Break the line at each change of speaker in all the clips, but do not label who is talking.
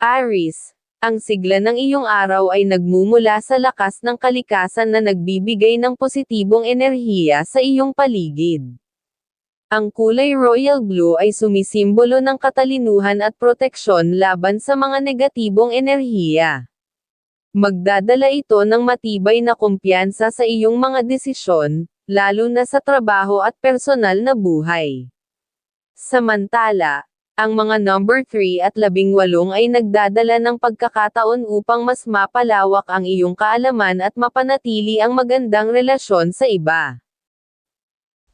Aris, ang sigla ng iyong araw ay nagmumula sa lakas ng kalikasan na nagbibigay ng positibong enerhiya sa iyong paligid. Ang kulay royal blue ay sumisimbolo ng katalinuhan at proteksyon laban sa mga negatibong enerhiya. Magdadala ito ng matibay na kumpiyansa sa iyong mga desisyon, lalo na sa trabaho at personal na buhay. Samantala, ang mga number 3 at 18 ay nagdadala ng pagkakataon upang mas mapalawak ang iyong kaalaman at mapanatili ang magandang relasyon sa iba.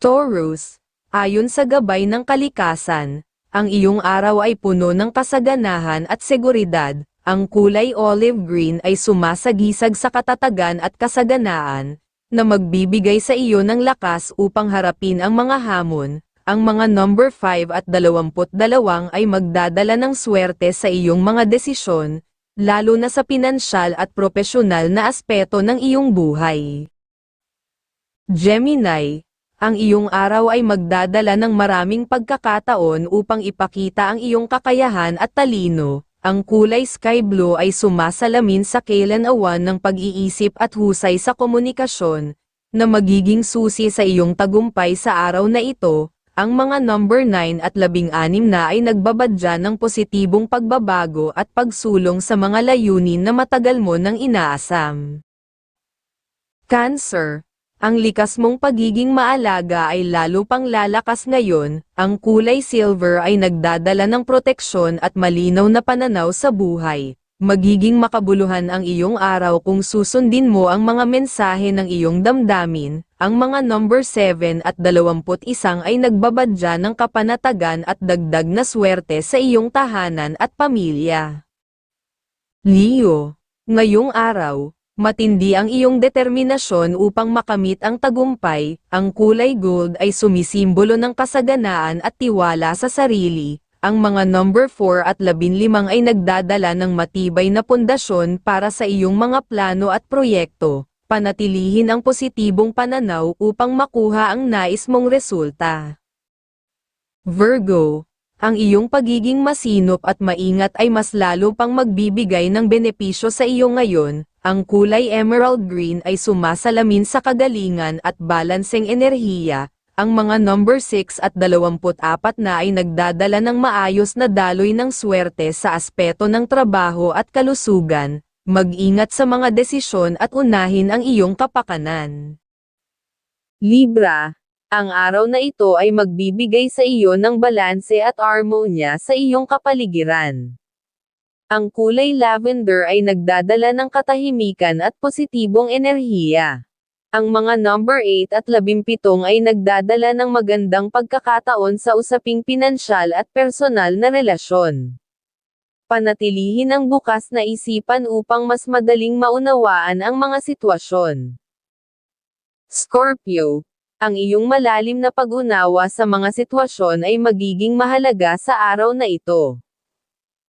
Taurus, ayon sa gabay ng kalikasan, ang iyong araw ay puno ng kasaganahan at seguridad, ang kulay olive green ay sumasagisag sa katatagan at kasaganaan, na magbibigay sa iyo ng lakas upang harapin ang mga hamon, ang mga number 5 at 22 ay magdadala ng swerte sa iyong mga desisyon, lalo na sa pinansyal at propesyonal na aspeto ng iyong buhay. Gemini, ang iyong araw ay magdadala ng maraming pagkakataon upang ipakita ang iyong kakayahan at talino. Ang kulay sky blue ay sumasalamin sa kailan-awan ng pag-iisip at husay sa komunikasyon, na magiging susi sa iyong tagumpay sa araw na ito, ang mga number 9 at 16 na ay nagbabadya ng positibong pagbabago at pagsulong sa mga layunin na matagal mo nang inaasam. Cancer, ang likas mong pagiging maalaga ay lalo pang lalakas ngayon, ang kulay silver ay nagdadala ng proteksyon at malinaw na pananaw sa buhay. Magiging makabuluhan ang iyong araw kung susundin mo ang mga mensahe ng iyong damdamin, ang mga number 7 at 21 ay nagbabadya ng kapanatagan at dagdag na swerte sa iyong tahanan at pamilya. Leo, ngayong araw, matindi ang iyong determinasyon upang makamit ang tagumpay, ang kulay gold ay sumisimbolo ng kasaganaan at tiwala sa sarili, ang mga number 4 at 15 ay nagdadala ng matibay na pundasyon para sa iyong mga plano at proyekto, panatilihin ang positibong pananaw upang makuha ang nais mong resulta. Virgo, ang iyong pagiging masinop at maingat ay mas lalo pang magbibigay ng benepisyo sa iyo ngayon, ang kulay emerald green ay sumasalamin sa kagalingan at balanseng enerhiya, ang mga number 6 at 24 na ay nagdadala ng maayos na daloy ng swerte sa aspeto ng trabaho at kalusugan, mag-ingat sa mga desisyon at unahin ang iyong kapakanan. Libra, ang araw na ito ay magbibigay sa iyo ng balanse at harmonya sa iyong kapaligiran. Ang kulay lavender ay nagdadala ng katahimikan at positibong enerhiya. Ang mga number 8 at 17 ay nagdadala ng magandang pagkakataon sa usaping pinansyal at personal na relasyon. Panatilihin ang bukas na isipan upang mas madaling maunawaan ang mga sitwasyon. Scorpio, ang iyong malalim na pag-unawa sa mga sitwasyon ay magiging mahalaga sa araw na ito.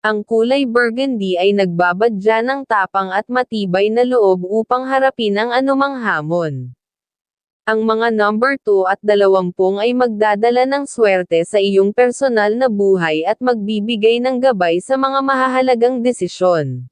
Ang kulay burgundy ay nagbabadya ng tapang at matibay na loob upang harapin ang anumang hamon. Ang mga number 2 at 20 ay magdadala ng swerte sa iyong personal na buhay at magbibigay ng gabay sa mga mahahalagang desisyon.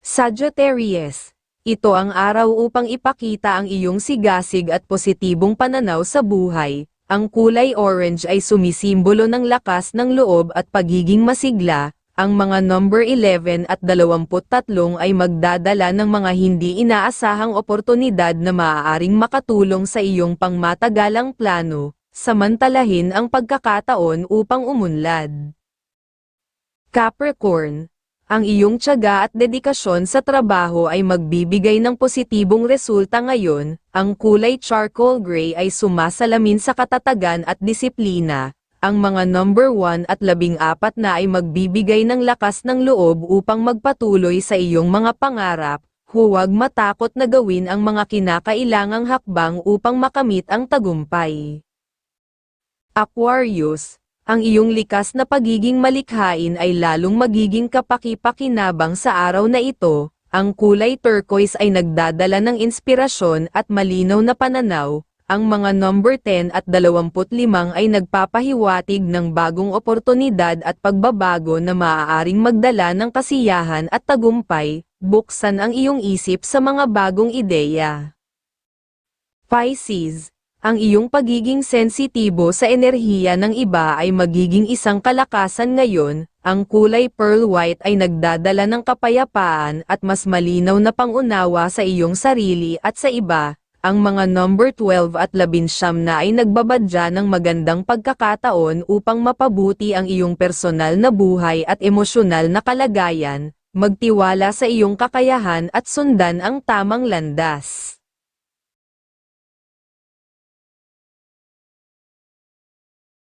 Sagittarius ito ang araw upang ipakita ang iyong sigasig at positibong pananaw sa buhay. Ang kulay orange ay sumisimbolo ng lakas ng loob at pagiging masigla. Ang mga number 11 at 23 ay magdadala ng mga hindi inaasahang oportunidad na maaaring makatulong sa iyong pangmatagalang plano, samantalahin ang pagkakataon upang umunlad. Capricorn, ang iyong tiyaga at dedikasyon sa trabaho ay magbibigay ng positibong resulta ngayon, ang kulay charcoal gray ay sumasalamin sa katatagan at disiplina, ang mga number 1 at 14 na ay magbibigay ng lakas ng loob upang magpatuloy sa iyong mga pangarap, huwag matakot na gawin ang mga kinakailangang hakbang upang makamit ang tagumpay. Aquarius, ang iyong likas na pagiging malikhain ay lalong magiging kapaki-pakinabang sa araw na ito, ang kulay turquoise ay nagdadala ng inspirasyon at malinaw na pananaw, ang mga number 10 at 25 ay nagpapahiwatig ng bagong oportunidad at pagbabago na maaaring magdala ng kasiyahan at tagumpay, buksan ang iyong isip sa mga bagong ideya. Pisces, ang iyong pagiging sensitibo sa enerhiya ng iba ay magiging isang kalakasan ngayon, ang kulay pearl white ay nagdadala ng kapayapaan at mas malinaw na pangunawa sa iyong sarili at sa iba, ang mga number 12 at 11 na ay nagbabadya ng magandang pagkakataon upang mapabuti ang iyong personal na buhay at emosyonal na kalagayan, magtiwala sa iyong kakayahan at sundan ang tamang landas.